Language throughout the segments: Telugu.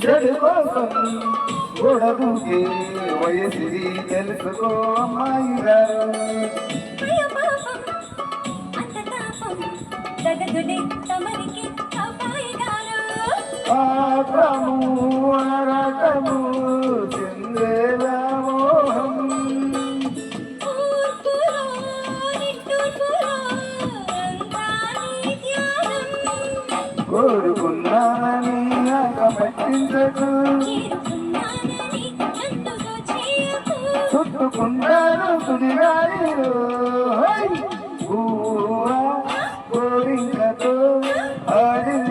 చెడు వయసిది తెలుసుకో అమ్మాయి గారు ఆటము ఆరాటము మోహం పట్టించకు చేరుకున్నానని సుడిగాలిలో ఆడింది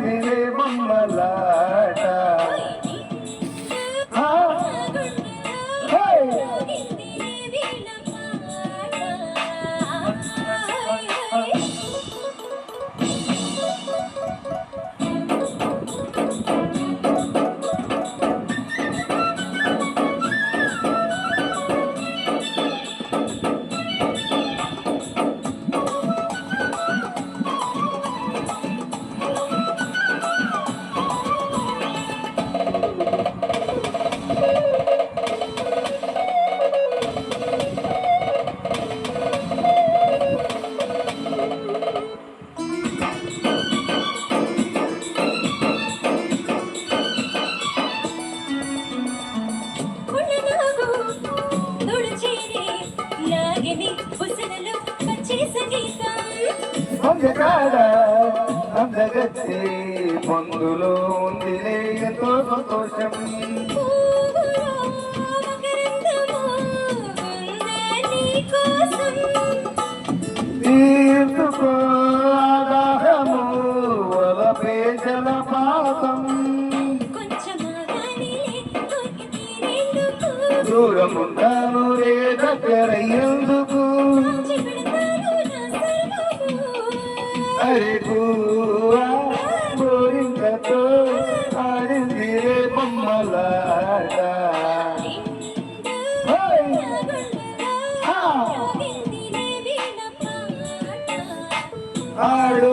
అందగాడ అందగత్తి పొందులో ఉంది ఎంతో సంతోషం తీర్చుకో ఆదాహము వలపే జలపాతం దూరముంటాను రే దగ్గరయ్యేందుకు అరే ఆడు